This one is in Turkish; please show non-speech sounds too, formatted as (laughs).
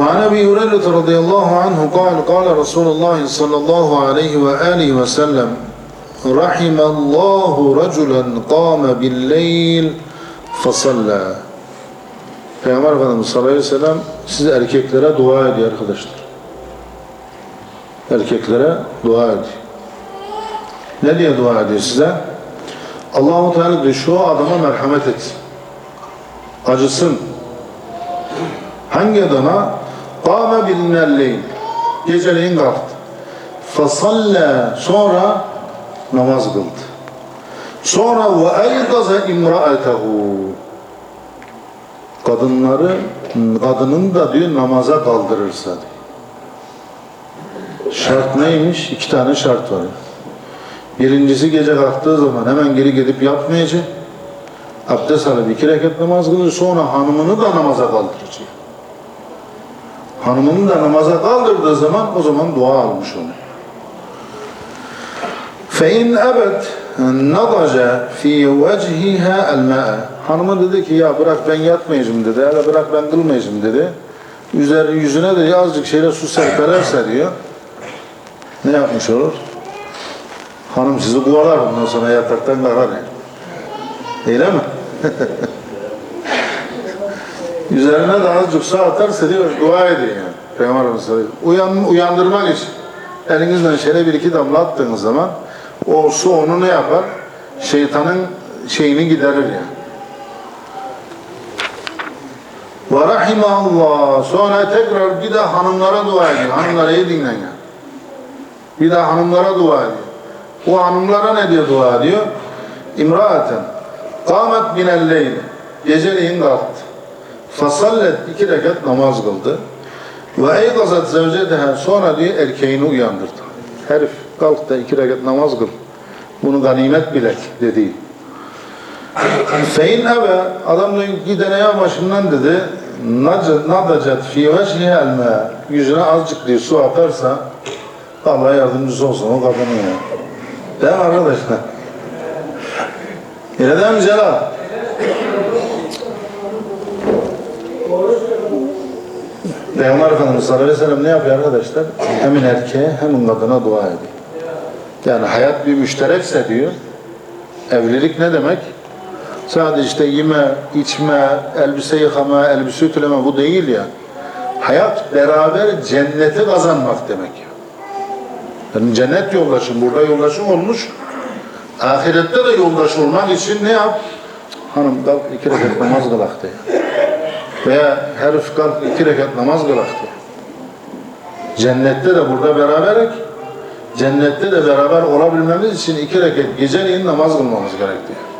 وعن ابي هريره رضي الله عنه قال قال رسول الله صلى الله عليه واله وسلم رحم الله رجلا قام بالليل فصلى Peygamber Efendimiz sallallahu aleyhi ve sellem siz erkeklere dua ediyor arkadaşlar. Erkeklere dua ediyor. Ne diye dua ediyor size? Allahu Teala diyor şu adama merhamet etsin. Acısın. Hangi adama? Kâme bilinelleyin. Geceleyin kalktı. Fasalle sonra namaz kıldı. Sonra ve eydaze imra'etehu. Kadınları, kadının da diyor namaza kaldırırsa. Şart neymiş? İki tane şart var. Birincisi gece kalktığı zaman hemen geri gidip yatmayacak. Abdest alıp iki rekat namaz kılıyor. Sonra hanımını da namaza kaldıracak. Hanımını da namaza kaldırdığı zaman o zaman dua almış oluyor. فَاِنْ اَبَتْ نَضَجَ ف۪ي وَجْهِهَا الْمَاءَ Hanımı dedi ki ya bırak ben yatmayacağım dedi. Hele bırak ben kılmayacağım dedi. Üzeri, yüzüne de azıcık şeyle su serpererse diyor. Ne yapmış olur? Hanım sizi kovalar bundan sonra yataktan kalkar yani. Öyle mi? (laughs) Üzerine de azıcık su atarsa diyor dua edin yani. Peygamber Efendimiz sallallahu aleyhi ve sellem. Uyan, uyandırmak için elinizden şöyle bir iki damla attığınız zaman o su onu ne yapar? Şeytanın şeyini giderir yani. Ve rahimallah. Sonra tekrar bir de hanımlara dua ediyor. Hanımlara iyi dinleyin yani. Bir de hanımlara dua ediyor. O hanımlara ne diyor dua ediyor? İmraaten kâmet minel Geceleyin kalktı. Fasallet iki rekat namaz kıldı. Ve eygazat zevcedeha sonra diyor erkeğini uyandırdı. Herif kalk da iki rekat namaz kıl. Bunu ganimet bilek dedi. Fein ebe adam diyor gidene başından dedi nadacat fi vecihi elme yüzüne azıcık diye su atarsa Allah yardımcısı olsun o kadının ya. Değil mi arkadaşlar? Öyle değil mi? Peygamber Efendimiz sallallahu aleyhi ve sellem ne yapıyor arkadaşlar? Hem erkeğe hem kadına dua ediyor. Yani hayat bir müşterekse diyor. Evlilik ne demek? Sadece işte yeme, içme, elbise yıkama, elbise ütüleme bu değil ya. Hayat beraber cenneti kazanmak demek ya. Yani cennet yoldaşım, burada yoldaşım olmuş. Ahirette de yoldaş olmak için ne yap? Hanım kalk iki rekat namaz kılak diyor. Veya herif kalk iki rekat namaz kılak diyor. Cennette de burada beraberek, cennette de beraber olabilmemiz için iki rekat geceleyin namaz kılmamız gerekiyor.